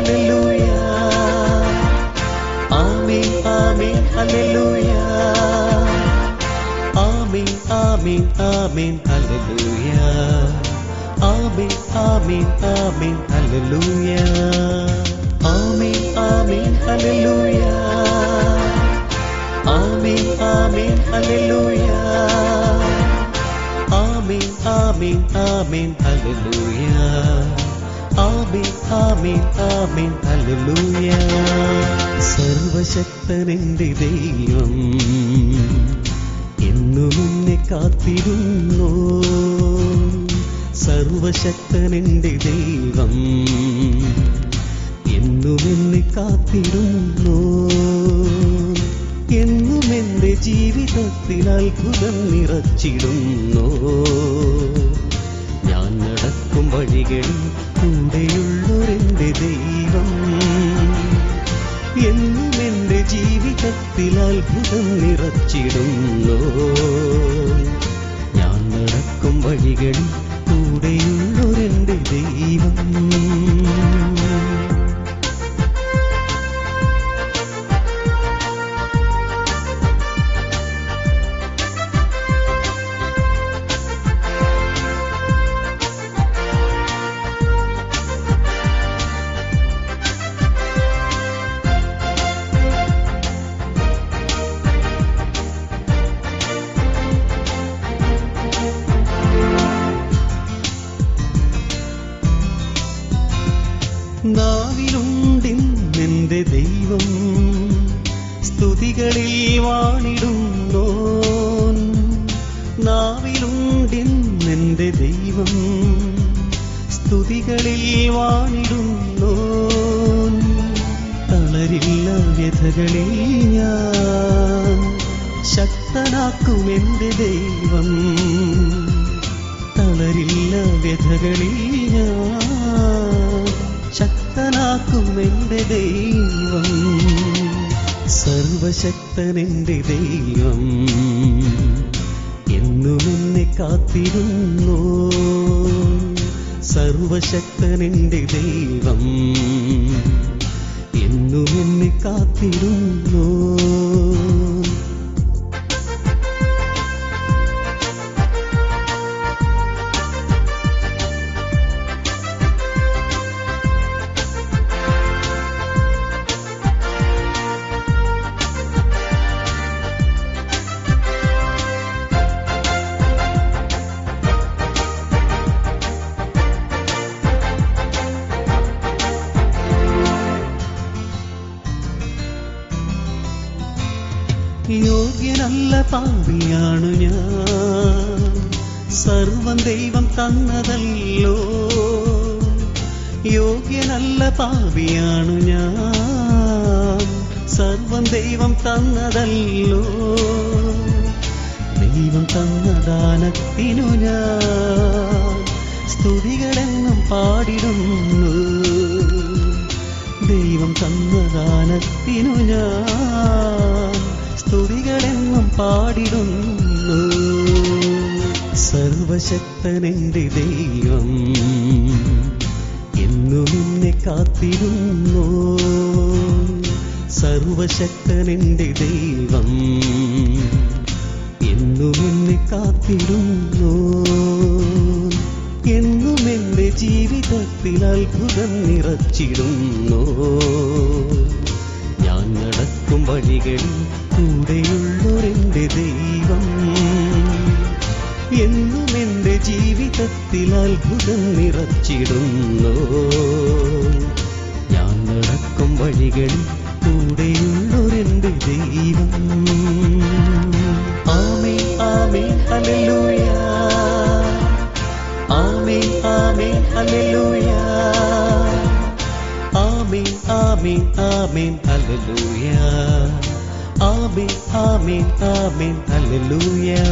ആമേൻ ആമേൻ ഹല്ലേലൂയ ആമേൻ ആമേൻ ഹല്ലേലൂയ ആമേൻ ആമേൻ ആമേൻ ഹല്ലേലൂയ ആമേൻ ആമേൻ ആമേൻ ഹല്ലേലൂയ ആമേൻ ആമേൻ ഹല്ലേലൂയ ആമേൻ ആമേൻ ഹല്ലേലൂയ ആമേൻ ആമേൻ ആമേൻ ഹല്ലേലൂയ ആമേൻ ആമേൻ ഹല്ലേലൂയ. സർവശക്തനെന്റെ ദൈവം എന്നും എന്നെ കാത്തിരുന്നു. സർവശക്തനെന്റെ ദൈവം എന്നും എന്നെ കാത്തിരുന്നു. എന്നും എന്റെ ജീവിതത്തിൽ അത്ഭുതം നിറച്ചിടുന്നു. വഴികളിൽ കൂടെയുള്ളൊരെന്റെ ദൈവം എന്നും എന്റെ ജീവിതത്തിൽ അത്ഭുതം നിറച്ചിടുന്നു നാവിലുണ്ടിന്നെന്റെ ദൈവം സ്തുതികളിൽ വാണിടുന്നോ നാവിലുണ്ടിന്നെന്റെ ദൈവം സ്തുതികളിൽ വാണിടുന്നോ തളരില്ല വ്യഥകളിൽ ഞാൻ ശക്തനാക്കും എന്റെ ദൈവം. തളരില്ല വ്യഥകളിൽ ഞാൻ എന്റെ ദൈവം സർവശക്തനെന്റെ ദൈവം എന്നും എന്നെ കാത്തിരുന്നു. സർവശക്തനെന്റെ ദൈവം എന്നും എന്നെ കാത്തിരുന്നു. യോഗ്യനല്ല പാപിയാണു ഞാൻ. സർവം ദൈവം തന്നതല്ലോ. യോഗ്യനല്ല പാപിയാണു ഞാൻ. സർവം ദൈവം തന്നതല്ലോ. ദൈവം തന്ന ദാനത്തിനു ഞാൻ സ്തുതികളെന്നും പാടിടുന്നു. ദൈവം തന്ന ദാനത്തിനു ഞാൻ സ്തുതികളെന്നും പാടിടുന്നു. സർവശക്തനെന്റെ ദൈവം എന്നും എന്നെ കാത്തിരുന്നു. സർവശക്തനെന്റെ ദൈവം എന്നും എന്നെ കാത്തിരുന്നു. എന്നും എന്റെ ജീവിതത്തിൽ അത്ഭുതം നിറച്ചിടുന്നു. വഴികളിൽ കൂടെയുള്ളൊരെന്റെ ദൈവം എന്നും എന്റെ ജീവിതത്തിൽ അത്ഭുതം നിറച്ചിടുന്നു. ഞാൻ നടക്കും വഴികളിൽ ஆமீன் அல்லேலூயா ஆமீன் ஆமீன் ஆமீன் அல்லேலூயா